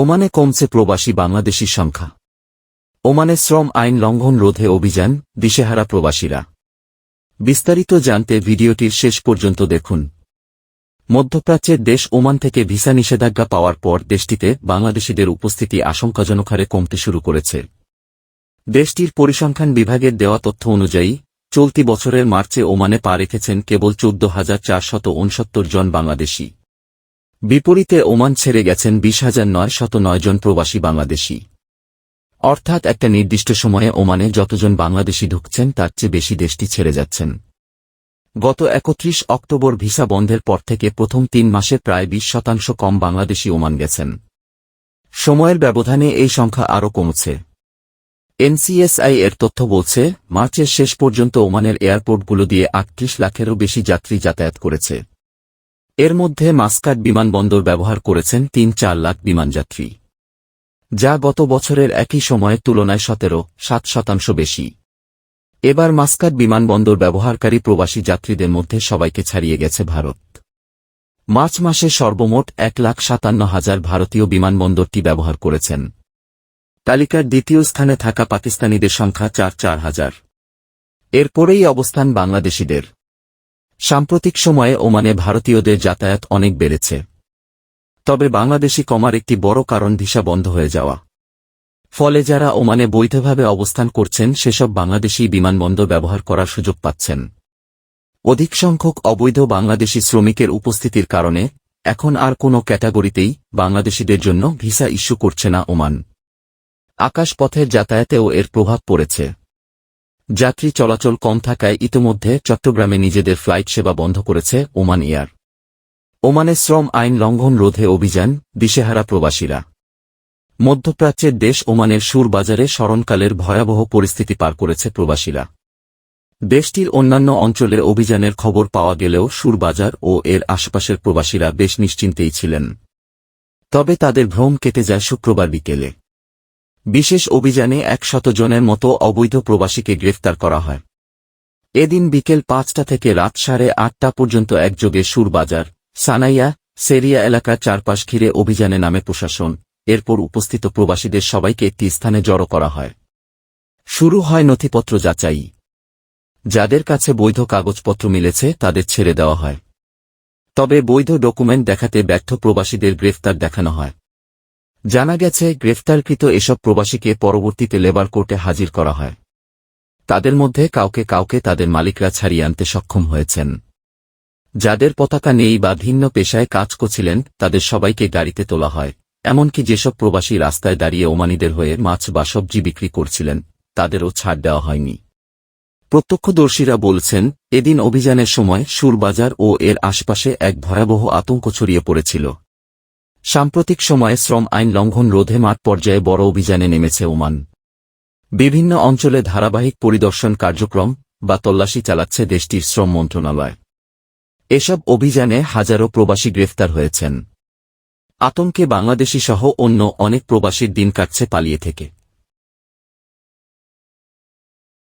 ওমানে কমছে প্রবাসী বাংলাদেশির সংখ্যা। ওমানে শ্রম আইন লঙ্ঘন রোধে অভিযান, দিশেহারা প্রবাসীরা। বিস্তারিত জানতে ভিডিওটির শেষ পর্যন্ত দেখুন। মধ্যপ্রাচ্যের দেশ ওমান থেকে ভিসা নিষেধাজ্ঞা পাওয়ার পর দেশটিতে বাংলাদেশিদের উপস্থিতি আশঙ্কাজনক হারে কমতে শুরু করেছে। দেশটির পরিসংখ্যান বিভাগের দেওয়া তথ্য অনুযায়ী, চলতি বছরের মার্চে ওমানে পা রেখেছেন কেবল চোদ্দ হাজার চারশত উনসত্তর জন বাংলাদেশি। বিপরীতে ওমান ছেড়ে গেছেন বিশ হাজার নয় শত নয় জন প্রবাসী বাংলাদেশি। অর্থাৎ একটা নির্দিষ্ট সময়ে ওমানে যতজন বাংলাদেশি ঢুকছেন, তার চেয়ে বেশি দেশটি ছেড়ে যাচ্ছেন। গত একত্রিশ অক্টোবর ভিসা বন্ধের পর থেকে প্রথম তিন মাসে প্রায় বিশ শতাংশ কম বাংলাদেশি ওমান গেছেন। সময়ের ব্যবধানে এই সংখ্যা আরও কমছে। এনসিএসআই এর তথ্য বলছে, মার্চের শেষ পর্যন্ত ওমানের এয়ারপোর্টগুলো দিয়ে আটত্রিশ লাখেরও বেশি যাত্রী যাতায়াত করেছে। এর মধ্যে মাস্কাট বিমানবন্দর ব্যবহার করেছেন তিন চার লাখ বিমানযাত্রী। যা গত বছরের একই সময়ের তুলনায় সতেরো, সাত শতাংশ বেশি। এবার মাস্কাট বিমানবন্দর ব্যবহারকারী প্রবাসী যাত্রীদের মধ্যে সবাইকে ছাড়িয়ে গেছে ভারত। মার্চ মাসে সর্বমোট এক লাখ সাতান্ন হাজার ভারতীয় বিমানবন্দরটি ব্যবহার করেছেন। তালিকার দ্বিতীয় স্থানে থাকা পাকিস্তানিদের সংখ্যা চার চার হাজার। এরপরেই অবস্থান বাংলাদেশিদের। সাম্প্রতিক সময়ে ওমানে ভারতীয়দের যাতায়াত অনেক বেড়েছে। তবে বাংলাদেশি কমার একটি বড় কারণ ভিসা বন্ধ হয়ে যাওয়া। ফলে যারা ওমানে বৈধভাবে অবস্থান করছেন, সেসব বাংলাদেশি বিমানবন্দর ব্যবহার করার সুযোগ পাচ্ছেন। অধিক সংখ্যক অবৈধ বাংলাদেশি শ্রমিকের উপস্থিতির কারণে এখন আর কোনো ক্যাটাগরিতেই বাংলাদেশিদের জন্য ভিসা ইস্যু করছে না ওমান। আকাশপথের যাতায়াতেও এর প্রভাব পড়েছে। যাত্রী চলাচল কম থাকায় ইতোমধ্যে চট্টগ্রামে নিজেদের ফ্লাইট সেবা বন্ধ করেছে ওমান এয়ার। ওমানে শ্রম আইন লঙ্ঘন রোধে অভিযান, দিশেহারা প্রবাসীরা। মধ্যপ্রাচ্যের দেশ ওমানের সুর বাজারে স্মরণকালের ভয়াবহ পরিস্থিতি পার করেছে প্রবাসীরা। দেশটির অন্যান্য অঞ্চলে অভিযানের খবর পাওয়া গেলেও সুরবাজার ও এর আশপাশের প্রবাসীরা বেশ নিশ্চিন্তেই ছিলেন। তবে তাদের ভ্রম কেটে যায় শুক্রবার বিকেলে। বিশেষ অভিযানে একশত জনের মতো অবৈধ প্রবাসীকে গ্রেফতার করা হয়। এদিন বিকেল পাঁচটা থেকে রাত সাড়ে আটটা পর্যন্ত একযোগে সুরবাজার, সানাইয়া, সেরিয়া এলাকার চারপাশ ঘিরে অভিযানে নামে প্রশাসন। এরপর উপস্থিত প্রবাসীদের সবাইকে একটি স্থানে জড়ো করা হয়। শুরু হয় নথিপত্র যাচাই। যাদের কাছে বৈধ কাগজপত্র মিলেছে তাদের ছেড়ে দেওয়া হয়। তবে বৈধ ডকুমেন্ট দেখাতে ব্যর্থ প্রবাসীদের গ্রেফতার দেখানো হয়। জানা গেছে, গ্রেফতারকৃত এসব প্রবাসীকে পরবর্তীতে লেবার কোর্টে হাজির করা হয়। তাদের মধ্যে কাউকে কাউকে তাদের মালিকরা ছাড়িয়ে আনতে সক্ষম হয়েছেন। যাদের পতাকা নেই বা ভিন্ন পেশায় কাজ করছিলেন, তাদের সবাইকে গাড়িতে তোলা হয়। এমনকি যেসব প্রবাসী রাস্তায় দাঁড়িয়ে ওমানিদের হয়ে মাছ বা সবজি বিক্রি করছিলেন, তাদেরও ছাড় দেওয়া হয়নি। প্রত্যক্ষদর্শীরা বলছেন, এদিন অভিযানের সময় সুরবাজার ও এর আশপাশে এক ভয়াবহ আতঙ্ক ছড়িয়ে পড়েছিল। সাম্প্রতিক সময়ে শ্রম আইন লঙ্ঘন রোধে মাঠ পর্যায়ে বড় অভিযানে নেমেছে ওমান। বিভিন্ন অঞ্চলে ধারাবাহিক পরিদর্শন কার্যক্রম বা তল্লাশি চালাচ্ছে দেশটির শ্রম মন্ত্রণালয়। এসব অভিযানে হাজারো প্রবাসী গ্রেফতার হয়েছেন। আতঙ্কে বাংলাদেশি সহ অন্য অনেক প্রবাসীর দিন কাটছে পালিয়ে থেকে।